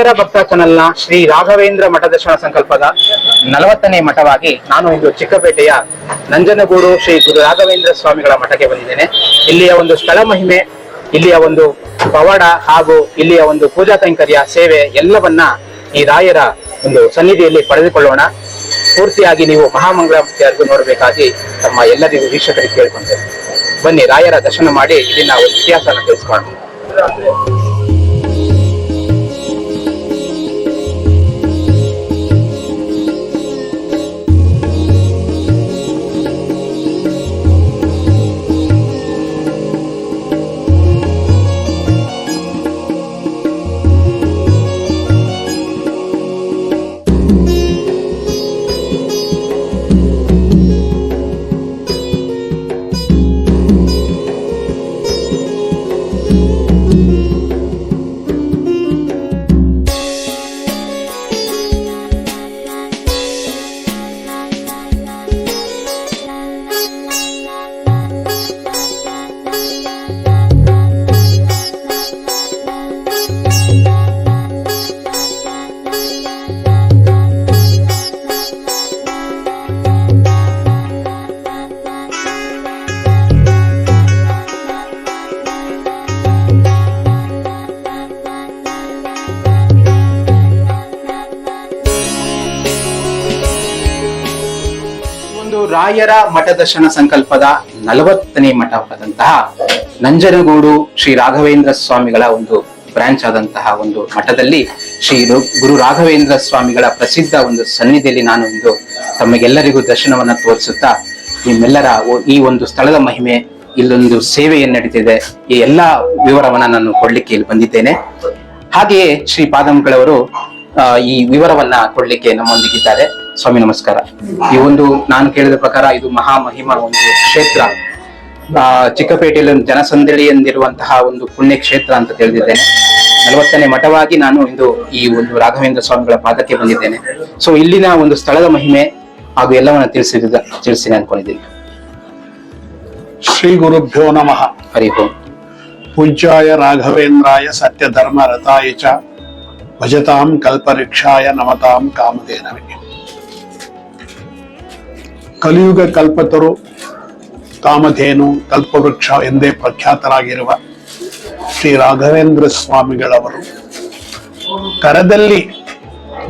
ರಾಯರ ಭಕ್ತ ಚಾನಲ್ನ ಶ್ರೀ ರಾಘವೇಂದ್ರ ಮಠ ದರ್ಶನ ಸಂಕಲ್ಪದ ನಲವತ್ತನೇ ಮಠವಾಗಿ ನಾನು ಇಂದು ಚಿಕ್ಕಪೇಟೆಯ ನಂಜನಗೂಡು ಶ್ರೀ ಗುರು ರಾಘವೇಂದ್ರ ಸ್ವಾಮಿಗಳ ಮಠಕ್ಕೆ ಬಂದಿದ್ದೇನೆ. ಇಲ್ಲಿಯ ಒಂದು ಸ್ಥಳ ಮಹಿಮೆ, ಇಲ್ಲಿಯ ಒಂದು ಪವಾಡ ಹಾಗೂ ಇಲ್ಲಿಯ ಒಂದು ಪೂಜಾ ಕೈಂಕರ್ಯ ಸೇವೆ ಎಲ್ಲವನ್ನ ಈ ರಾಯರ ಒಂದು ಸನ್ನಿಧಿಯಲ್ಲಿ ಪಡೆದುಕೊಳ್ಳೋಣ. ಪೂರ್ತಿಯಾಗಿ ನೀವು ಮಹಾಮಂಗಳಾರತಿ ನೋಡಬೇಕಾಗಿ ತಮ್ಮ ಎಲ್ಲರಿಗೂ ವೀಕ್ಷಕರಿಗೆ ಕೇಳಿಕೊಂಡೆ ಬನ್ನಿ. ರಾಯರ ದರ್ಶನ ಮಾಡಿ ಇಲ್ಲಿನ ನಾವು ಇತಿಹಾಸನ ತಿಳಿಸ್ಕೊಳ್ಳೋಣ. ರಾಯರ ಮಠ ದರ್ಶನ ಸಂಕಲ್ಪದ ನಲವತ್ತನೇ ಮಠವಾದಂತಹ ನಂಜನಗೂಡು ಶ್ರೀ ರಾಘವೇಂದ್ರ ಸ್ವಾಮಿಗಳ ಒಂದು ಬ್ರಾಂಚ್ ಆದಂತಹ ಒಂದು ಮಠದಲ್ಲಿ ಶ್ರೀ ಗುರು ರಾಘವೇಂದ್ರ ಸ್ವಾಮಿಗಳ ಪ್ರಸಿದ್ಧ ಒಂದು ಸನ್ನಿಧಿಯಲ್ಲಿ ನಾನು ಇಂದು ತಮಗೆಲ್ಲರಿಗೂ ದರ್ಶನವನ್ನ ತೋರಿಸುತ್ತಾ ನಿಮ್ಮೆಲ್ಲರ ಈ ಒಂದು ಸ್ಥಳದ ಮಹಿಮೆ, ಇಲ್ಲೊಂದು ಸೇವೆ ಏನ್ ನಡೀತಿದೆ ಈ ಎಲ್ಲಾ ವಿವರವನ್ನ ನಾನು ಕೊಡ್ಲಿಕ್ಕೆ ಇಲ್ಲಿ ಬಂದಿದ್ದೇನೆ. ಹಾಗೆಯೇ ಶ್ರೀ ಪಾದಂಗಳವರು ಈ ವಿವರವನ್ನ ಕೊಡ್ಲಿಕ್ಕೆ ನಮ್ಮೊಂದಿಗಿದ್ದಾರೆ. ಸ್ವಾಮಿ ನಮಸ್ಕಾರ. ಈ ಒಂದು ನಾನು ಕೇಳಿದ ಪ್ರಕಾರ ಇದು ಮಹಾ ಮಹಿಮಾ ಒಂದು ಕ್ಷೇತ್ರ. ಆ, ಚಿಕ್ಕಪೇಟೆಯಲ್ಲಿ ಒಂದು ಜನಸಂದಳಿ ಎಂದಿರುವಂತಹ ಒಂದು ಪುಣ್ಯ ಕ್ಷೇತ್ರ ಅಂತ ತಿಳಿದಿದ್ದೇನೆ. ನಲವತ್ತನೇ ಮಠವಾಗಿ ನಾನು ಇಂದು ಈ ಒಂದು ರಾಘವೇಂದ್ರ ಸ್ವಾಮಿಗಳ ಪಾದಕ್ಕೆ ಬಂದಿದ್ದೇನೆ. ಸೊ ಇಲ್ಲಿನ ಒಂದು ಸ್ಥಳದ ಮಹಿಮೆ ಹಾಗೂ ಎಲ್ಲವನ್ನ ತಿಳಿಸಿದ ತಿಳಿಸಿನ ಅನ್ಕೊಂಡಿದ್ದೀನಿ. ಶ್ರೀ ಗುರುಭ್ಯೋ ನಮಃ. ಹರಿ ಓಂ. ಪೂಜ್ಯಾಯ ರಾಘವೇಂದ್ರಾಯ ಸತ್ಯಧರ್ಮ ರಥಾಯ ಚ ಭಜತಾಂ ಕಲ್ಪರಿಕ್ಷಾಯ ನಮತಾಂ ಕಾಮಧೇನವೇ. ಕಲಿಯುಗ ಕಲ್ಪತರು ಕಾಮಧೇನು ಕಲ್ಪವೃಕ್ಷ ಎಂದೇ ಪ್ರಖ್ಯಾತರಾಗಿರುವ ಶ್ರೀ ರಾಘವೇಂದ್ರ ಸ್ವಾಮಿಗಳವರು ಕರದಲ್ಲಿ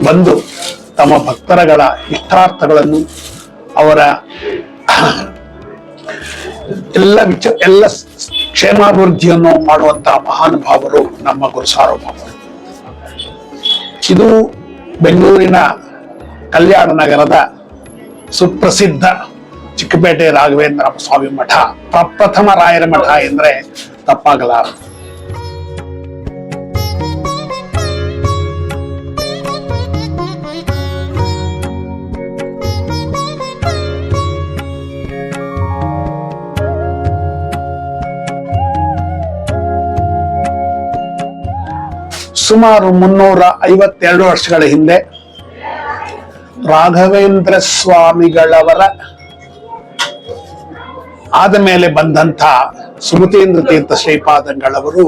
ಬಂದು ತಮ್ಮ ಭಕ್ತರಗಳ ಇಷ್ಟಾರ್ಥಗಳನ್ನು ಅವರ ಎಲ್ಲ ವಿಚ ಎಲ್ಲ ಕ್ಷೇಮಾಭಿವೃದ್ಧಿಯನ್ನು ಮಾಡುವಂತಹ ಮಹಾನುಭಾವರು ನಮ್ಮ ಗುರು ಸಾರ್ವಭೌಮರು ಇದು ಬೆಂಗಳೂರಿನ ಕಲ್ಯಾಣ ನಗರದ ಸುಪ್ರಸಿದ್ಧ ಚಿಕ್ಕಪೇಟೆ ರಾಘವೇಂದ್ರ ಸ್ವಾಮಿ ಮಠ, ಪ್ರಪ್ರಥಮ ರಾಯರ ಮಠ ಎಂದ್ರೆ ತಪ್ಪಾಗಲಾರ ಸುಮಾರು ಮುನ್ನೂರ ಐವತ್ತೆರಡು ವರ್ಷಗಳ ಹಿಂದೆ ರಾಘವೇಂದ್ರ ಸ್ವಾಮಿಗಳವರ ಆದ ಮೇಲೆ ಬಂದಂಥ ಸುಮತೇಂದ್ರ ತೀರ್ಥ ಶ್ರೀಪಾದಂಗಳವರು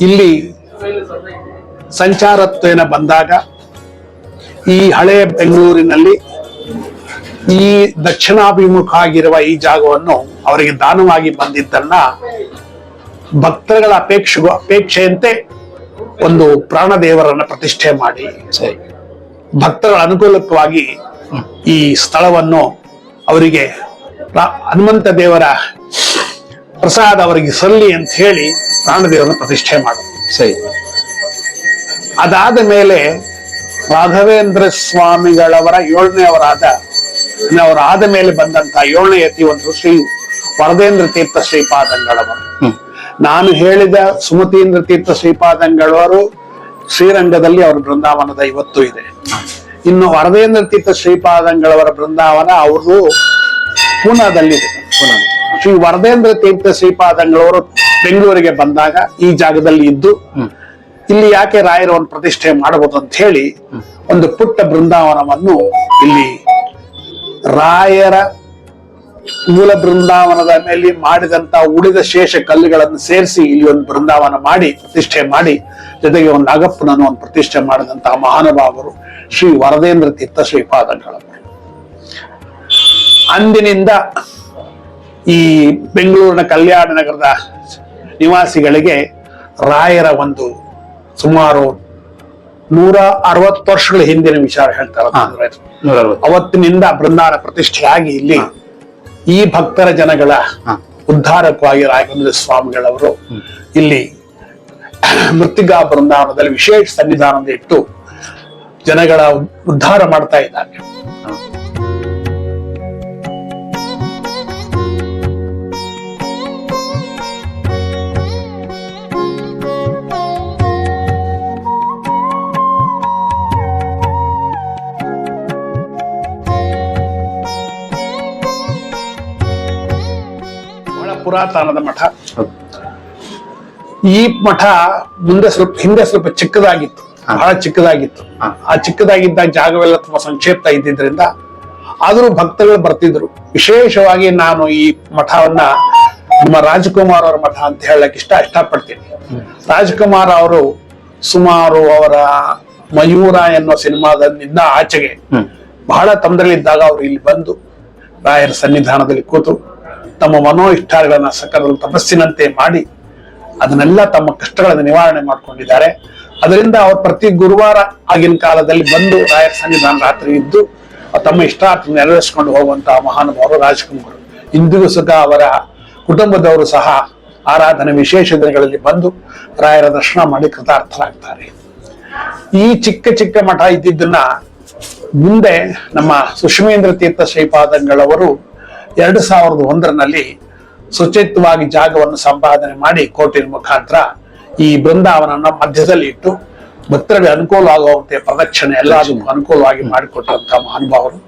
ಇಲ್ಲಿ ಸಂಚಾರತ್ವೇನ ಬಂದಾಗ ಈ ಹಳೆಯ ಬೆಂಗಳೂರಿನಲ್ಲಿ ಈ ದಕ್ಷಿಣಾಭಿಮುಖ ಆಗಿರುವ ಈ ಜಾಗವನ್ನು ಅವರಿಗೆ ದಾನವಾಗಿ ಬಂದಿದ್ದನ್ನ ಭಕ್ತರುಗಳ ಅಪೇಕ್ಷೆಗೂ ಅಪೇಕ್ಷೆಯಂತೆ ಒಂದು ಪ್ರಾಣದೇವರನ್ನ ಪ್ರತಿಷ್ಠೆ ಮಾಡಿ. ಸರಿ. ಭಕ್ತರ ಅನುಕೂಲಕ್ಕಾಗಿ ಈ ಸ್ಥಳವನ್ನು ಅವರಿಗೆ ಹನುಮಂತ ದೇವರ ಪ್ರಸಾದ ಅವರಿಗೆ ಸಲ್ಲಿ ಅಂತ ಹೇಳಿ ಪ್ರಾಣದೇವರನ್ನು ಪ್ರತಿಷ್ಠೆ ಮಾಡ. ಸರಿ. ಅದಾದ ಮೇಲೆ ರಾಘವೇಂದ್ರ ಸ್ವಾಮಿಗಳವರ ಏಳನೆಯವರಾದ ಅವರು ಆದ ಮೇಲೆ ಬಂದಂತ ಏಳನೇ ಯತಿವಂತರು ಶ್ರೀ ವರದೇಂದ್ರ ತೀರ್ಥ ಶ್ರೀಪಾದಂಗಳವರು. ನಾನು ಹೇಳಿದ ಸುಮತೀಂದ್ರ ತೀರ್ಥ ಶ್ರೀಪಾದಂಗಳವರು ಶ್ರೀರಂಗದಲ್ಲಿ ಅವರ ಬೃಂದಾವನದ ಇವತ್ತು ಇದೆ. ಇನ್ನು ವರದೇಂದ್ರ ತೀರ್ಥ ಶ್ರೀಪಾದಂಗಳವರ ಬೃಂದಾವನ ಅವರು ಪೂನಾದಲ್ಲಿದೆ. ಪುನಃ ಶ್ರೀ ವರದೇಂದ್ರ ತೀರ್ಥ ಶ್ರೀಪಾದಂಗಳವರು ಬೆಂಗಳೂರಿಗೆ ಬಂದಾಗ ಈ ಜಾಗದಲ್ಲಿ ಇದ್ದು ಇಲ್ಲಿ ಯಾಕೆ ರಾಯರ ಒಂದು ಪ್ರತಿಷ್ಠೆ ಮಾಡಬಹುದು ಅಂತ ಹೇಳಿ ಒಂದು ಪುಟ್ಟ ಬೃಂದಾವನವನ್ನು ಇಲ್ಲಿ ರಾಯರ ಮೂಲ ಬೃಂದಾವನದ ಮೇಲೆ ಮಾಡಿದಂತ ಉಳಿದ ಶೇಷ ಕಲ್ಲುಗಳನ್ನು ಸೇರಿಸಿ ಇಲ್ಲಿ ಒಂದು ಬೃಂದಾವನ ಮಾಡಿ ಪ್ರತಿಷ್ಠೆ ಮಾಡಿ ಜೊತೆಗೆ ಒಂದು ನಾಗಪ್ಪನನ್ನು ಒಂದು ಪ್ರತಿಷ್ಠೆ ಮಾಡಿದಂತಹ ಮಹಾನುಭಾವರು ಶ್ರೀ ವರದೇಂದ್ರ ತೀರ್ಥ ಶ್ರೀಪಾದಂಗಳವರು ಅಂದಿನಿಂದ ಈ ಬೆಂಗಳೂರಿನ ಕಲ್ಯಾಣ ನಗರದ ನಿವಾಸಿಗಳಿಗೆ ರಾಯರ ಒಂದು ಸುಮಾರು ನೂರ ಅರವತ್ತು ವರ್ಷಗಳ ಹಿಂದಿನ ವಿಚಾರ ಹೇಳ್ತಾರೆ ಅವತ್ತಿನಿಂದ ಬೃಂದಾರ ಪ್ರತಿಷ್ಠೆಯಾಗಿ ಇಲ್ಲಿ ಈ ಭಕ್ತರ ಜನಗಳ. ಉದ್ಧಾರಕ್ಕಾಗಿ ರಾಘವೇಂದ್ರ ಸ್ವಾಮಿಗಳವರು ಇಲ್ಲಿ ಮೃತ್ತಿಗಾ ಬೃಂದಾವನದಲ್ಲಿ ವಿಶೇಷ ಸನ್ನಿಧಾನದ ಇಟ್ಟು ಜನಗಳ ಉದ್ಧಾರ ಮಾಡ್ತಾ ಇದ್ದಾರೆ. ಬಹಳ ಪುರಾತನದ ಮಠ. ಈ ಮಠ ಮುಂದೆ ಸ್ವಲ್ಪ ಹಿಂದೆ ಸ್ವಲ್ಪ ಚಿಕ್ಕದಾಗಿತ್ತು ಬಹಳ ಚಿಕ್ಕದಾಗಿತ್ತು. ಆ ಚಿಕ್ಕದಾಗಿದ್ದ ಜಾಗವೆಲ್ಲ ತುಂಬಾ ಸಂಕ್ಷೇಪ ಇದ್ದಿದ್ರಿಂದ ಆದರೂ ಭಕ್ತಗಳು ಬರ್ತಿದ್ರು. ವಿಶೇಷವಾಗಿ ನಾನು ಈ ಮಠವನ್ನ ನಮ್ಮ ರಾಜಕುಮಾರ್ ಅವರ ಮಠ ಅಂತ ಹೇಳಕ್ ಇಷ್ಟ ಇಷ್ಟಪಡ್ತೀನಿ. ರಾಜಕುಮಾರ್ ಅವರು ಸುಮಾರು ಅವರ ಮಯೂರ ಎನ್ನುವ ಸಿನಿಮಾದಿಂದ ಆಚೆಗೆ ಬಹಳ ತೊಂದರೆಗಳಿದ್ದಾಗ ಅವರು ಇಲ್ಲಿ ಬಂದು ರಾಯರ ಸನ್ನಿಧಾನದಲ್ಲಿ ಕೂತು ತಮ್ಮ ಮನೋ ಇಷ್ಟಗಳನ್ನ ಸಕಲ ತಪಸ್ಸಿನಂತೆ ಮಾಡಿ ಅದನ್ನೆಲ್ಲ ತಮ್ಮ ಕಷ್ಟಗಳನ್ನು ನಿವಾರಣೆ ಮಾಡ್ಕೊಂಡಿದ್ದಾರೆ. ಅದರಿಂದ ಅವರು ಪ್ರತಿ ಗುರುವಾರ ಆಗಿನ ಕಾಲದಲ್ಲಿ ಬಂದು ರಾಯರ ಸನ್ನಿಧಾನ ರಾತ್ರಿ ಇದ್ದು ತಮ್ಮ ಇಷ್ಟಾರ್ಥ ನೆರವೇರಿಸಿಕೊಂಡು ಹೋಗುವಂತಹ ಮಹಾನುಭಾವರು ರಾಜಕುಮಾರ್. ಇಂದಿಗೂ ಸುಖ ಅವರ ಕುಟುಂಬದವರು ಸಹ ಆರಾಧನೆ ವಿಶೇಷ ದಿನಗಳಲ್ಲಿ ಬಂದು ರಾಯರ ದರ್ಶನ ಮಾಡಿ ಕೃತಾರ್ಥರಾಗ್ತಾರೆ. ಈ ಚಿಕ್ಕ ಚಿಕ್ಕ ಮಠ ಇದ್ದಿದ್ದನ್ನ ಮುಂದೆ ನಮ್ಮ ಸುಷ್ಮೇಂದ್ರ ತೀರ್ಥ ಶ್ರೀಪಾದಂಗಳವರು ಎರಡು ಸಾವಿರದ ಒಂದರಲ್ಲಿ ಸುಚಿತವಾಗಿ ಜಾಗವನ್ನು ಸಂಪಾದನೆ ಮಾಡಿ ಕೋಟಿನ ಮುಖಾಂತರ ಈ ಬೃಂದಾವನನ ಮಧ್ಯದಲ್ಲಿ ಇಟ್ಟು ಭಕ್ತರಿಗೆ ಅನುಕೂಲವಾಗುವಂತೆ ಪ್ರದಕ್ಷಿಣೆ ಎಲ್ಲದಕ್ಕೂ ಅನುಕೂಲವಾಗಿ ಮಾಡಿಕೊಟ್ಟಂತಹ ಮಹಾನುಭಾವರು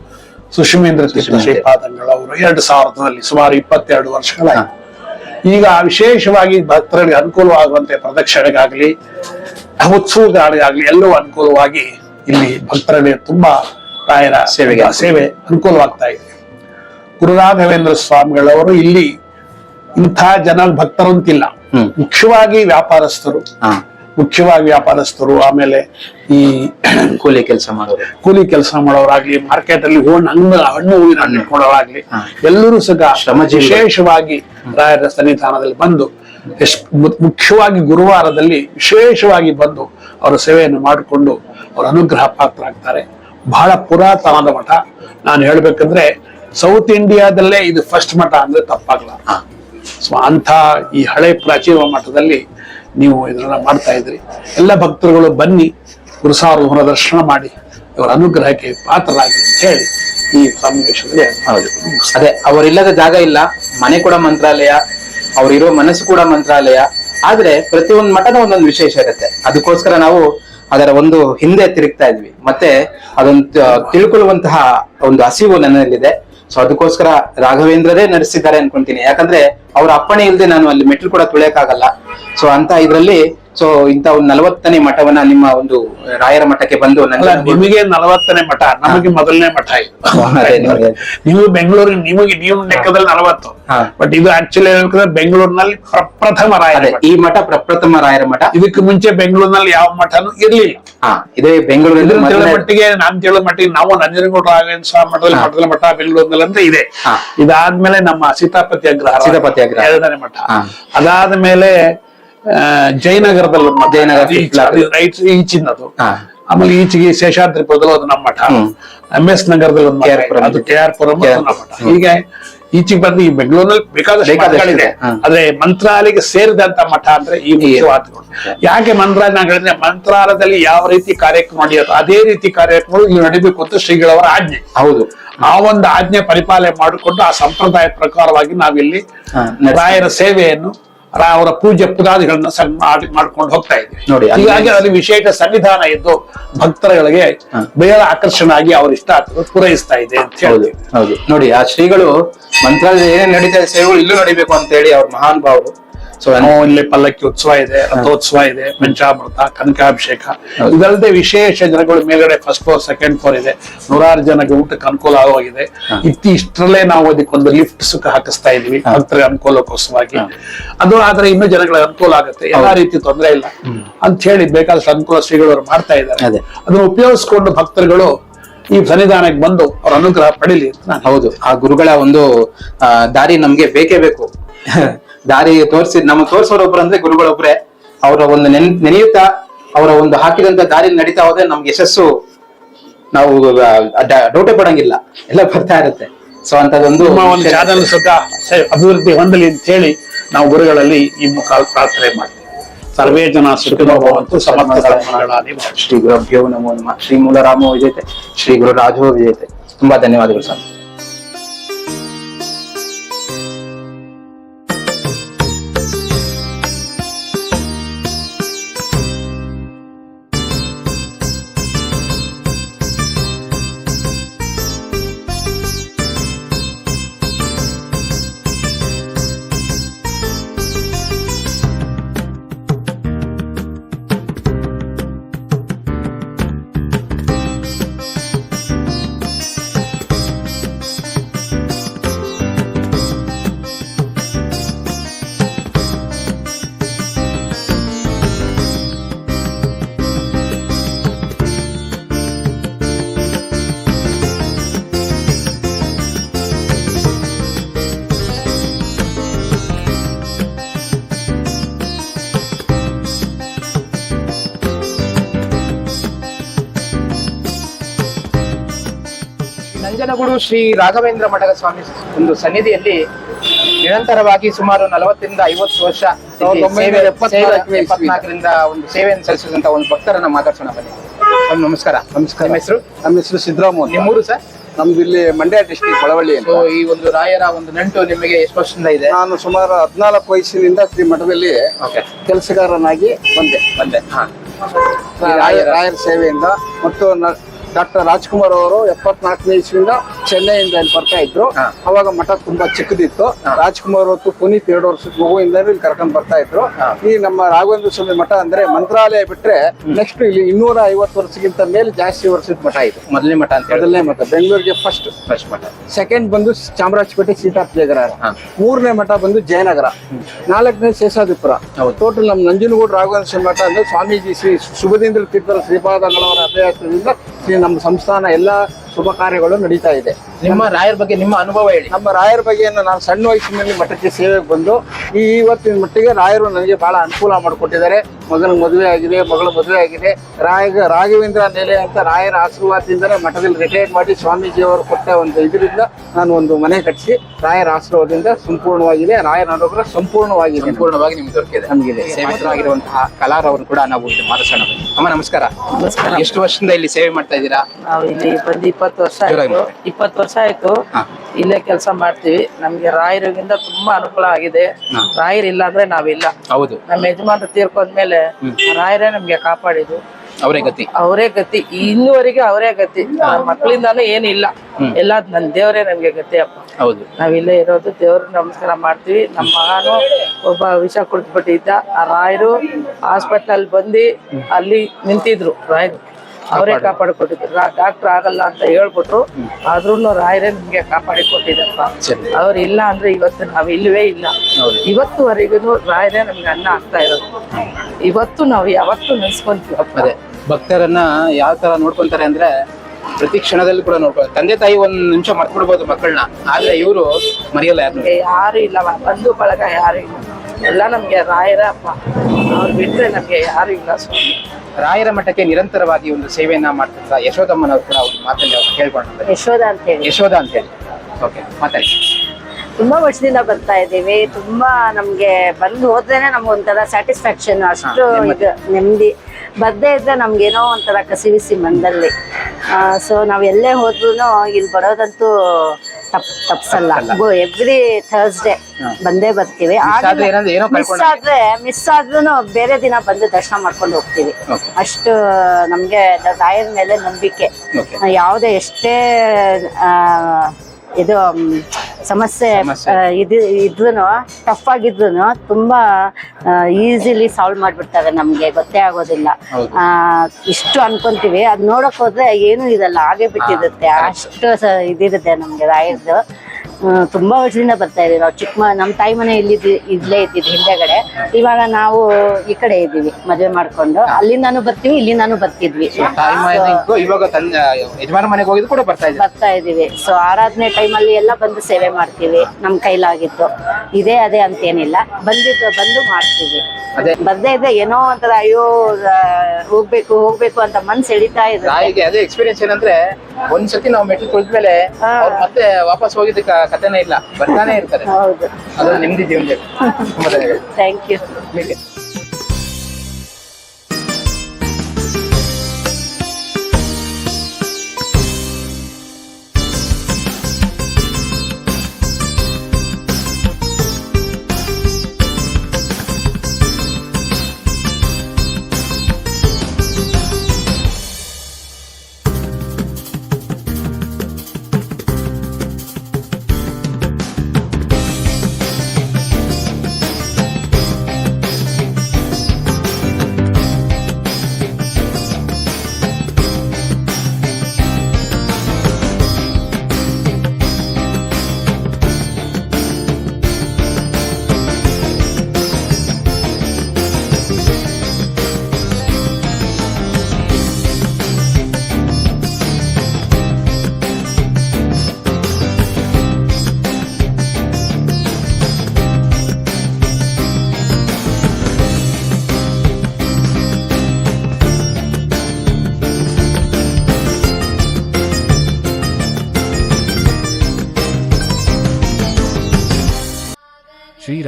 ಸುಷಮೇಂದ್ರ ತೀರ್ಥ ಶ್ರೀಪಾದಂಗಳವರು ಎರಡು ಸಾವಿರದಲ್ಲಿ ಸುಮಾರು ಇಪ್ಪತ್ತೆರಡು ವರ್ಷಗಳಾಯಿತು. ಈಗ ವಿಶೇಷವಾಗಿ ಭಕ್ತರಿಗೆ ಅನುಕೂಲವಾಗುವಂತೆ ಪ್ರದಕ್ಷಿಣೆಗಾಗಲಿ ಉತ್ಸವಗಳಿಗಾಗಲಿ ಎಲ್ಲವೂ ಅನುಕೂಲವಾಗಿ ಇಲ್ಲಿ ಭಕ್ತರಿಗೆ ತುಂಬಾ ರಾಯರ ಸೇವೆಗೆ ಸೇವೆ ಅನುಕೂಲವಾಗ್ತಾ ಇದೆ. ಗುರುರಾಘವೇಂದ್ರ ಸ್ವಾಮಿಗಳವರು ಇಲ್ಲಿ ಇಂಥ ಜನ ಭಕ್ತರು ಅಂತಿಲ್ಲ ಮುಖ್ಯವಾಗಿ ವ್ಯಾಪಾರಸ್ಥರು. ಮುಖ್ಯವಾಗಿ ವ್ಯಾಪಾರಸ್ಥರು ಆಮೇಲೆ ಈ ಕೂಲಿ ಕೆಲಸ ಮಾಡೋರು. ಕೂಲಿ ಕೆಲಸ ಮಾಡೋರಾಗ್ಲಿ ಮಾರ್ಕೆಟ್ ಅಲ್ಲಿ ಹೋಗಿ ಹಣ್ಣು ಹಣ್ಣು ಹೂವಿನ ಹಣ್ಣು ಕೊಡೋರಾಗ್ಲಿ ಎಲ್ಲರೂ ಸಹ. ವಿಶೇಷವಾಗಿ ರಾಯರ ಸನ್ನಿಧಾನದಲ್ಲಿ ಬಂದು ಮುಖ್ಯವಾಗಿ ಗುರುವಾರದಲ್ಲಿ ವಿಶೇಷವಾಗಿ ಬಂದು ಅವರ ಸೇವೆಯನ್ನು ಮಾಡಿಕೊಂಡು ಅವರ ಅನುಗ್ರಹ ಪಾತ್ರರಾಗ್ತಾರೆ. ಬಹಳ ಪುರಾತನದ ಮಠ. ನಾನು ಹೇಳ್ಬೇಕಂದ್ರೆ ಸೌತ್ ಇಂಡಿಯಾದಲ್ಲೇ ಇದು ಫಸ್ಟ್ ಮಠ ಅಂದ್ರೆ ತಪ್ಪಾಗಲ್ಲ. ಸೊ ಅಂಥ ಈ ಹಳೆ ಪ್ರಾಚೀನ ಮಠದಲ್ಲಿ ನೀವು ಇದನ್ನ ಮಾಡ್ತಾ ಇದ್ರಿ. ಎಲ್ಲ ಭಕ್ತರುಗಳು ಬನ್ನಿ ಗುರುಸಾರೋಹಣ ದರ್ಶನ ಮಾಡಿ ಇವರ ಅನುಗ್ರಹಕ್ಕೆ ಪಾತ್ರರಾಗಿ ಅಂತ ಹೇಳಿ ಈ ಸನ್ನಿವೇಶದಲ್ಲಿ ಹೌದು. ಅದೇ, ಅವರಿಲ್ಲದ ಜಾಗ ಇಲ್ಲ. ಮನೆ ಕೂಡ ಮಂತ್ರಾಲಯ, ಅವರಿರೋ ಮನಸ್ಸು ಕೂಡ ಮಂತ್ರಾಲಯ. ಆದ್ರೆ ಪ್ರತಿಯೊಂದು ಮಠದ ಒಂದೊಂದು ವಿಶೇಷ ಇರುತ್ತೆ. ಅದಕ್ಕೋಸ್ಕರ ನಾವು ಅದರ ಒಂದು ಹಿಂದೆ ತಿರುಗ್ತಾ ಇದ್ವಿ. ಮತ್ತೆ ಅದೊಂದು ತಿಳ್ಕೊಳ್ಳುವಂತಹ ಒಂದು ಹಸಿವು ನನ್ನಲ್ಲಿದೆ. ಸೊ ಅದಕ್ಕೋಸ್ಕರ ರಾಘವೇಂದ್ರರೇ ನಡೆಸಿದ್ದಾರೆ ಅನ್ಕೊಂತೀನಿ. ಯಾಕಂದ್ರೆ ಅವ್ರ ಅಪ್ಪಣೆ ಇಲ್ಲದೆ ನಾನು ಅಲ್ಲಿ ಮೆಟ್ಲು ಕೂಡ ತುಳಿಯಕ್ಕಾಗಲ್ಲ. ಸೊ ಅಂತ ಇದ್ರಲ್ಲಿ ಸೊ ಇಂತ ಒಂದು ನಲವತ್ತನೇ ಮಠವನ್ನ ನಿಮ್ಮ ಒಂದು ರಾಯರ ಮಠಕ್ಕೆ ಬಂದು ಅಲ್ಲ ನಿಮಗೆ ನಲವತ್ತನೇ ಮಠ ನಮಗೆ ಮೊದಲನೇ ಮಠ ಇದು. ನೀವು ಬೆಂಗಳೂರಿನ ನಿಮಗೆ ನೀವು ಲೆಕ್ಕದಲ್ಲಿ ನಲವತ್ತು. ಬಟ್ ಇದು ಆಕ್ಚುಲಿ ಹೇಳ್ಬೇಕಂದ್ರೆ ಬೆಂಗಳೂರಿನಲ್ಲಿ ಪ್ರಪ್ರಥಮ ರಾಯರ ಈ ಮಠ ಪ್ರಪ್ರಥಮ ರಾಯರ ಮಠ. ಇದಕ್ಕೆ ಮುಂಚೆ ಬೆಂಗಳೂರಿನಲ್ಲಿ ಯಾವ ಮಠನೂ ಇರ್ಲಿಲ್ಲ. ಇದೇ ಬೆಂಗಳೂರಿನಲ್ಲಿ ಇದನ್ನ ಮಟ್ಟಿಗೆ ನಾನ್ ತಿಳಿದ ಮಟ್ಟಿಗೆ ನಾವು ನಂಜನಗೌಡ ರಾಘವೇಂದ್ರ ಸ್ವಾಮಿ ಮಠದಲ್ಲಿ. ಮಠದ ಮಠ ಬೆಂಗಳೂರಿನಲ್ಲಿ ಅಂತ ಇದೆ. ಇದಾದ್ಮೇಲೆ ನಮ್ಮ ಸೀತಾಪತಿ ಅಗ್ರಹ ಸೀತಾಪತಿ ಅಗ್ರಹ. ಎರಡನೇ ಮಠ. ಅದಾದ ಅದಾದ್ಮೇಲೆ ಜಯನಗರದಲ್ಲಿ. ಜಯನಗರ ರೈಟ್ ಈಚಿನದು. ಆಮೇಲೆ ಈಚೆಗೆ ಶೇಷಾದ್ರಿಪುರದಲ್ಲಿ ಅದು ನಮ್ಮ ಮಠ. ಎಂ ಎಸ್ ನಗರದಲ್ಲಿ ಒಂದು ಮಠ. ಅದು ಕೆ ಆರ್ ಪುರಂ ನಮ್ಮ ಮಠ. ಹೀಗೆ ಈಚೆಗೆ ಬಂದು ಈ ಬೆಂಗಳೂರಿನಲ್ಲಿ ಬೇಕಾದಷ್ಟು ಮಠಗಳಿದೆ. ಆದ್ರೆ ಮಂತ್ರಾಲಯಕ್ಕೆ ಸೇರಿದಂತ ಮಠ ಅಂದ್ರೆ ಈ ಮುಖ್ಯವಾದಗಳು ಯಾಕೆ ಮಂತ್ರಾಲಯ ನಾನು ಹೇಳಿದ್ರೆ ಮಂತ್ರಾಲಯದಲ್ಲಿ ಯಾವ ರೀತಿ ಕಾರ್ಯಕ್ರಮ ನಡೆಯುತ್ತೋ ಅದೇ ರೀತಿ ಕಾರ್ಯಕ್ರಮಗಳು ಇಲ್ಲಿ ನಡೀಬೇಕು ಅಂತ ಶ್ರೀಗಳವರ ಆಜ್ಞೆ ಹೌದು ಆ ಒಂದು ಆಜ್ಞೆ ಪರಿಪಾಲನೆ ಮಾಡಿಕೊಂಡು ಆ ಸಂಪ್ರದಾಯ ಪ್ರಕಾರವಾಗಿ ನಾವಿಲ್ಲಿ ರಾಯರ ಸೇವೆಯನ್ನು ಅವರ ಪೂಜೆ ಪುರಾದಿಗಳನ್ನ ಮಾಡಿ ಮಾಡ್ಕೊಂಡು ಹೋಗ್ತಾ ಇದ್ವಿ. ನೋಡಿ, ಅಲ್ಲಿ- ಹೀಗಾಗಿ ಅದರಲ್ಲಿ ವಿಶೇಷ ಸನ್ನಿಧಾನ ಇದ್ದು ಭಕ್ತರುಗಳಿಗೆ. ಬೇರೆ ಆಕರ್ಷಣೆ ಆಗಿ ಅವ್ರ ಇಷ್ಟ ಪೂರೈಸ್ತಾ ಇದೆ ಅಂತ ಹೇಳುದು ಹೌದು. ನೋಡಿ ಆ ಶ್ರೀಗಳು ಮಂತ್ರಾಲಯ ಏನೇನ್ ನಡೀತಾ ಇದೆ ಸೇವೆಗಳು ಇಲ್ಲೂ ನಡಿಬೇಕು ಅಂತ ಹೇಳಿ ಅವ್ರ ಮಹಾನ್ ಭಾವರು ಸೊ ಇಲ್ಲಿ ಪಲ್ಲಕ್ಕಿ ಉತ್ಸವ ಇದೆ ರಥೋತ್ಸವ ಇದೆ ಪಂಚಾಮೃತ ಕನಕಾಭಿಷೇಕ ಇದಲ್ಲದೆ ವಿಶೇಷ ಜನಗಳು ಮೇಲ್ಗಡೆ ಫಸ್ಟ್ ಫ್ಲೋರ್ ಸೆಕೆಂಡ್ ಫ್ಲೋರ್ ಇದೆ. ನೂರಾರು ಜನಕ್ಕೆ ಊಟಕ್ಕೆ ಅನುಕೂಲ ಆಗೋಗಿದೆ. ಇತ್ತಿ ಇಷ್ಟರಲ್ಲೇ ನಾವು ಅದಕ್ಕೊಂದು ಲಿಫ್ಟ್ ಸುಖ ಹಾಕಿಸ್ತಾ ಇದೀವಿ ಭಕ್ತರಿಗೆ ಅನುಕೂಲಕ್ಕೋಸ್ಕರವಾಗಿ. ಅದು ಆದ್ರೆ ಇನ್ನೂ ಜನಗಳಿಗೆ ಅನುಕೂಲ ಆಗುತ್ತೆ. ಎಲ್ಲಾ ರೀತಿ ತೊಂದರೆ ಇಲ್ಲ. ಅಂತ ಹೇಳಿ ಬೇಕಾದಷ್ಟು ಅನುಕೂಲ ಶ್ರೀಗಳು ಅವ್ರು ಮಾಡ್ತಾ ಇದ್ದಾರೆ. ಅದೇ. ಅದನ್ನ ಉಪಯೋಗಿಸ್ಕೊಂಡು ಭಕ್ತರುಗಳು ಈ ಸನ್ನಿಧಾನಕ್ಕೆ ಬಂದು ಅವ್ರ ಅನುಗ್ರಹ ಪಡೀಲಿ ಹೌದು. ಆ ಗುರುಗಳ ಒಂದು ದಾರಿ ನಮ್ಗೆ ಬೇಕೇ ಬೇಕು. ದಾರಿ ತೋರಿಸಿ ನಮ್ಗೆ ತೋರಿಸೋರೊಬ್ರು ಅಂದ್ರೆ ಗುರುಗಳೊಬ್ರೆ ಅವರ ಒಂದು ನೆನ್ ನೆನೆಯುತ್ತಾ ಅವರ ಒಂದು ಹಾಕಿದಂತ ದಾರಿ ನಡೀತಾ ಹೋದ್ರೆ ನಮ್ಗೆ ಯಶಸ್ಸು ನಾವು ಡೌಟೇ ಪಡಂಗಿಲ್ಲ. ಎಲ್ಲ ಬರ್ತಾ ಇರುತ್ತೆ. ಸೊ ಅಂತದೊಂದು ಚಾನಲ್ ಸುಖ ಅಭಿವೃದ್ಧಿ ಹೊಂದಲಿ ಅಂತ ಹೇಳಿ ನಾವು ಗುರುಗಳಲ್ಲಿ ಈ ಮುಖ ಪ್ರಾರ್ಥನೆ ಮಾಡ್ತೀವಿ. ಸರ್ವೇ ಜನ ಸುಖಿನೋಭವಂತು. ಶ್ರೀ ಗುರುಭ್ಯೋ ನಮೋ ನಮ. ಶ್ರೀ ಮೂಲರಾಮೋ ವಿಜಯತೆ. ಶ್ರೀ ಗುರು ರಾಜೋ ವಿಜಯತೆ. ತುಂಬಾ ಧನ್ಯವಾದಗಳು ಸರ್ ನಂಜನಗೂಡು ಶ್ರೀ ರಾಘವೇಂದ್ರ ಮಠದ ಸ್ವಾಮಿ ಒಂದು ಸನ್ನಿಧಿಯಲ್ಲಿ ನಿರಂತರವಾಗಿ ಸುಮಾರು ನಲವತ್ತರಿಂದ ಐವತ್ತು ವರ್ಷ. ಎಪ್ಪತ್ನಾಲ್ಕರಿಂದ ಒಂದು ಸೇವೆಯನ್ನು ಸಲ್ಲಿಸಿದಂತ ಒಂದು ಭಕ್ತರನ್ನ ಮಾತಾಡ್ಸೋಣ ಬನ್ನಿ. ನಮಸ್ಕಾರ. ನಮಸ್ಕಾರ. ನಿಮ್ಮ ಹೆಸರು? ನಮ್ಮ ಹೆಸರು ಸಿದ್ದರಾಮು ಅಂತ. ನಿಮ್ಮೂರು ಸರ್? ನಮ್ದು ಇಲ್ಲಿ ಮಂಡ್ಯ ಡಿಸ್ಟಿಕ್ ಬಳವಳ್ಳಿ ಅಂತ ಈ ಒಂದು ರಾಯರ ಒಂದು ನಂಟು ನಿಮಗೆ ಎಷ್ಟು ವರ್ಷದಿಂದ ಇದೆ? ನಾನು ಸುಮಾರು ಹದಿನಾಲ್ಕು ವಯಸ್ಸಿನಿಂದ ಶ್ರೀ ಮಠದಲ್ಲಿ ಕೆಲಸಗಾರನಾಗಿ ಬಂದೆ. ಬಂದೆ. ರಾಯರ ಸೇವೆಯಿಂದ ಮತ್ತು ಡಾಕ್ಟರ್ ರಾಜ್ಕುಮಾರ್ ಅವರು ಎಪ್ಪತ್ನಾಲ್ಕನೇ ಇಸ್ವಿಯಿಂದ ಚೆನ್ನೈಯಿಂದ ಇಲ್ಲಿ ಬರ್ತಾ ಇದ್ರು. ಅವಾಗ ಮಠ ತುಂಬಾ ಚಿಕ್ಕದಿತ್ತು. ರಾಜ್ಕುಮಾರ್ ಹೊತ್ತು ಪುನೀತ್ ಎರಡು ವರ್ಷದ ಮಗುವಿಂದ ಇಲ್ಲಿ ಕರ್ಕೊಂಡ್ ಬರ್ತಾ ಇದ್ರು. ಈ ನಮ್ಮ ರಾಘವೇಂದ್ರ ಸ್ವಾಮಿ ಮಠ ಅಂದ್ರೆ ಮಂತ್ರಾಲಯ ಬಿಟ್ರೆ ನೆಕ್ಸ್ಟ್ ಇಲ್ಲಿ ಇನ್ನೂರ ಐವತ್ತು ವರ್ಷಕ್ಕಿಂತ ಮೇಲೆ ಜಾಸ್ತಿ ವರ್ಷದ ಮಠ ಇದು. ಮೊದಲನೇ ಮಠ ಅಂತ ಮೊದಲನೇ ಮಠ ಬೆಂಗಳೂರಿಗೆ ಫಸ್ಟ್ ಫಸ್ಟ್ ಮಠ. ಸೆಕೆಂಡ್ ಬಂದು ಚಾಮರಾಜಪೇಟೆ ಸೀತಾರ್ಥ ಜಯಗರ ಮೂರನೇ ಮಠ ಬಂದು ಜಯನಗರ. ನಾಲ್ಕನೇ ಶೇಷಾದಿಪುರ. ಟೋಟಲ್ ನಮ್ಮ ನಂಜನಗೂಡು ರಾಘವೇಂದ್ರ ಸ್ವಾಮಿ ಮಠ ಅಂದ್ರೆ ಸ್ವಾಮೀಜಿ ಶ್ರೀ ಶುಭದೇಂದ್ರ ತೀರ್ಥರ ಶ್ರೀಪಾದಂಗಳವರ ಅಭ್ಯಾಸದಿಂದ ಶ್ರೀ ನಮ್ಮ ಸಂಸ್ಥಾನ ಎಲ್ಲ ಶುಭ ಕಾರ್ಯಗಳು ನಡೀತಾ ಇದೆ. ನಿಮ್ಮ ರಾಯರ ಬಗ್ಗೆ ನಿಮ್ಮ ಅನುಭವ ಹೇಳಿ. ನಮ್ಮ ರಾಯರ ಬಗ್ಗೆ ನಾನು ಸಣ್ಣ ವಯಸ್ಸಿನಲ್ಲಿ ಮಠಕ್ಕೆ ಸೇವೆಗೆ ಬಂದು ಈ ಇವತ್ತಿನ ಮಟ್ಟಿಗೆ ರಾಯರು ನನಗೆ ಬಹಳ ಅನುಕೂಲ ಮಾಡಿಕೊಟ್ಟಿದ್ದಾರೆ. ಮಗನ ಮದುವೆ ಆಗಿದೆ ಮಗಳ ಮದುವೆ ಆಗಿದೆ. ರಾಯ ರಾಘವೇಂದ್ರ ನೆಲೆ ಅಂತ ರಾಯರ ಆಶೀರ್ವಾದದಿಂದಲೇ ಮಠದಲ್ಲಿ ರಿಟೈರ್ ಮಾಡಿ ಸ್ವಾಮೀಜಿಯವರು ಕೊಟ್ಟ ಒಂದು ಇದರಿಂದ ನಾನು ಒಂದು ಮನೆ ಕಟ್ಟಿಸಿ ರಾಯರ ಆಶೀರ್ವಾದದಿಂದ ಸಂಪೂರ್ಣವಾಗಿದೆ. ರಾಯರ ಅನುಗ್ರಹ ಸಂಪೂರ್ಣವಾಗಿದೆ. ನಮಗೆ. ಸಂಪೂರ್ಣವಾಗಿ ನಿಮ್ಗೆ ದೊರಕಿದೆ. ನಮಗಿದೆ. ಸೇವಕರಾಗಿರುವಂತಹ ಕಲಾರವರು ಕೂಡ ನಾವು ಮಾತಾಡೋಣ ಅಮ್ಮ ನಮಸ್ಕಾರ. ಎಷ್ಟು ವರ್ಷದಿಂದ ಇಲ್ಲಿ ಸೇವೆ ಮಾಡ್ತಾ ಇದ್ದೀರಾ? ನಾವು ಇಲ್ಲಿ ಬಂದು ಇಪ್ಪತ್ತು ವರ್ಷ ಆಯ್ತು. ಇಪ್ಪತ್ತು ವರ್ಷ ಆಯ್ತು. ಇಲ್ಲೇ ಕೆಲಸ ಮಾಡ್ತೀವಿ. ನಮ್ಗೆ ರಾಯರಿಂದ ತುಂಬಾ ಅನುಕೂಲ ಆಗಿದೆ. ರಾಯರ್ ಇಲ್ಲ ಅಂದ್ರೆ ನಾವಿಲ್ಲ. ಹೌದು. ನಮ್ಮ ಯಜಮಾನ್ರು ತೀರ್ಕೊಂಡ್ಮೇಲೆ ರಾಯರೇ ನಮ್ಗೆ ಕಾಪಾಡಿದ್ರು ಅವರೇ ಗತಿ. ಅವರೇ ಗತಿ. ಇನ್ನುವರೆಗೆ ಅವರೇ ಗತಿ. ಮಕ್ಕಳಿಂದಾನು ಮಕ್ಕಳಿಂದಾನು ಏನಿಲ್ಲ. ಎಲ್ಲ ನನ್ ದೇವರೇ ನಮ್ಗೆ ಗತಿ ಅಪ್ಪ. ಹೌದು. ನಾವಿಲ್ಲೇ ಇರೋದು ದೇವ್ರ ನಮಸ್ಕಾರ ಮಾಡ್ತೀವಿ. ನಮ್ಮ ಮಗನು ಒಬ್ಬ ವಿಷ ಕುಡಿದ್ಬಿಟ್ಟಿದ್ದ. ಆ ರಾಯರು ಹಾಸ್ಪಿಟಲ್ ಬಂದು ಅಲ್ಲಿ ನಿಂತಿದ್ರು ರಾಯರು ಅವರೇ ಕಾಪಾಡಿಕೊಟ್ಟಿದ್ರು. ಡಾಕ್ಟರ್ ಆಗಲ್ಲ ಅಂತ ಹೇಳ್ಬಿಟ್ರು. ಆದ್ರೂ ರಾಯರೇ ನಿಮ್ಗೆ ಕಾಪಾಡಿ ಕೊಟ್ಟಿದ್ದಪ್ಪ ಸರಿ. ಅವ್ರು ಇಲ್ಲ ಅಂದ್ರೆ ಇವತ್ತು ನಾವು ಇಲ್ಲವೇ ಇಲ್ಲ. ಇವತ್ತುವರೆಗೂ ರಾಯರೇ ನಮ್ಗೆ ಅನ್ನ ಆಗ್ತಾ ಇರೋದು. ಇವತ್ತು ನಾವು ಯಾವತ್ತೂ ನೆನ್ಸ್ಕೊಂತೀವಪ್ಪ ಭಕ್ತರನ್ನ ಯಾವ ತರ ನೋಡ್ಕೊಂತಾರೆ ಅಂದ್ರೆ ಪ್ರತಿ ಕ್ಷಣದಲ್ಲಿ ಕೂಡ ನೋಡ್ಕೊಳ್ಳಿ ತಂದೆ ತಾಯಿ ಒಂದ್ ನಿಮಿಷ ಮರ್ತ್ಬಿಡ್ಬೋದು ಮಕ್ಕಳನ್ನ. ಆದ್ರೆ ಇವರು ಮರೆಯಲ್ಲ ಯಾರು ಇಲ್ಲವಾ ಯಾರು ಇಲ್ಲವ? ಬಂಧು ಬಳಗ ಯಾರು ಇಲ್ಲ. ಎಲ್ಲ ನಮಗೆ ರಾಯರ ಅಪ್ಪ ಅವ್ರು ಬಿಟ್ಟರೆ ನಮಗೆ ಯಾರು ಇಲ್ಲ ಸ್ವಾಮಿ. ರಾಯರ ಮಠಕ್ಕೆ ನಿರಂತರವಾಗಿ ಒಂದು ಸೇವೆಯನ್ನ ಮಾಡ್ತಿದ್ದ ಯಶೋದಮ್ಮನವ್ರು ಕೂಡ ಒಂದು ಮಾತಲ್ಲಿ ಅವ್ರು ಕೇಳ್ಕೊಂಡ್ರೆ ಯಶೋಧ ಅಂತ ಹೇಳಿ. ಯಶೋಧ ಅಂತ ಹೇಳಿ. ಓಕೆ ಮಾತಾಡಿ. ತುಂಬಾ ವರ್ಷದಿಂದ ಬರ್ತಾ ಇದ್ದೀವಿ. ತುಂಬಾ ನಮ್ಗೆ ಬಂದು ಹೋದ್ರೇನೆ ನಮ್ಗೆ ಒಂಥರ ಸ್ಯಾಟಿಸ್ಫ್ಯಾಕ್ಷನ್ ಅಷ್ಟು ಇದು ನೆಮ್ಮದಿ. ಬರ್ದೇ ಇದ್ರೆ ನಮ್ಗೇನೋ ಒಂಥರ ಕಸಿವಿಸಿ ಮಂದಲ್ಲಿ ಸೊ ನಾವು ಎಲ್ಲೇ ಹೋದ್ರು ಇಲ್ಲಿ ಬರೋದಂತೂ ತಪ್ ತಪ್ಸಲ್ಲ. ಎವ್ರಿ ಥರ್ಸ್ಡೇ ಬಂದೇ ಬರ್ತೀವಿ. ಮಿಸ್. ಆದ್ರೆ ಮಿಸ್ ಆದ್ರೂ ಬೇರೆ ದಿನ ಬಂದು ದರ್ಶನ ಮಾಡ್ಕೊಂಡು ಹೋಗ್ತೀವಿ. ಅಷ್ಟು ನಮ್ಗೆ ರಾಯರ ಮೇಲೆ ನಂಬಿಕೆ. ಯಾವ್ದೇ ಯಾವುದೇ ಎಷ್ಟೇ ಆ, ಇದು ಸಮಸ್ಯೆ ಇದು ಇದ್ರೂ ಟಫ್ ಆಗಿದ್ರು ತುಂಬಾ ಈಸಿಲಿ ಸಾಲ್ವ್ ಮಾಡ್ಬಿಡ್ತಾರೆ ನಮ್ಗೆ ಗೊತ್ತೇ ಆಗೋದಿಲ್ಲ. ಇಷ್ಟು ಅನ್ಕೊಂತೀವಿ. ಅದ್ ನೋಡಕ್ ಹೋದ್ರೆ ಏನು ಇದಲ್ಲ ಹಾಗೆ ಬಿಟ್ಟಿರುತ್ತೆ. ಅಷ್ಟು ಇದಿರುತ್ತೆ ನಮ್ಗೆ ರಾಯರ್ದು. ತುಂಬಾ ವರ್ಷದಿಂದ ಬರ್ತಾ ಇದೀವಿ ನಾವು ಚಿಕ್ಕ ನಮ್ಮ ನಮ್ ತಾಯಿ ಮನೆ ಇಲ್ಲಿ ಇಲ್ಲೇ ಇದ್ದಿದ್ದು ಹಿಂದೆಗಡೆ. ಇವಾಗ ನಾವು ಈ ಕಡೆ ಇದ್ದೀವಿ ಮದ್ವೆ ಮಾಡ್ಕೊಂಡು. ಬರ್ತೀವಿ ಬರ್ತಿದ್ವಿ. ತಾಯಿ ಇವಾಗ ತನ್ನ ಯಜಮಾನ ಮನೆಗೆ ಹೋಗಿದ್ದು ಕೂಡ ಬರ್ತಾ ಇದ್ದಾರೆ? ಬರ್ತಾ ಇದೀವಿ ಸೊ ಆರಾಧನೆ ಟೈಮಲ್ಲಿ ಎಲ್ಲ ಬಂದು ಸೇವೆ ಮಾಡ್ತೀವಿ ನಮ್ ಕೈಲಾಗಿತ್ತು. ಇದೇ ಅದೇ ಅಂತೇನಿಲ್ಲ. ಬಂದಿದ್ದು ಬಂದು ಮಾಡ್ತೀವಿ. ಅದೇ. ಬರ್ದೇ ಇದ್ರೆ ಏನೋ ಒಂಥರ ಅಯ್ಯೋ ಆ, ಹೋಗ್ಬೇಕು ಹೋಗ್ಬೇಕು ಅಂತ ಮನ್ಸು ಎಳಿತಾ ಇದೆ ತಾಯಿಗೆ ಅದೇ ಎಕ್ಸ್ಪೀರಿಯನ್ಸ್ ಏನಂದ್ರೆ ಒಂದ್ಸತಿ ನಾವು ಮೆಟ್ಲು ಕುಳಿದ್ಮೇಲೆ ಅವ್ರು ಮತ್ತೆ ವಾಪಸ್ ಹೋಗಿದ್ದ ಕ- ಕಥೆನೇ ಇಲ್ಲ ಬರ್ತಾನೆ ಇರ್ತಾರೆ. ಅದು ನಿಮ್ದು ಜೀವನ ತುಂಬಾ ಧನ್ಯವಾದ ಥ್ಯಾಂಕ್ ಯು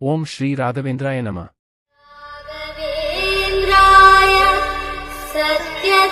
ഓം ശ്രീ രാഘവേന്ദ്രായ നമ. സത്യധന്മരതായ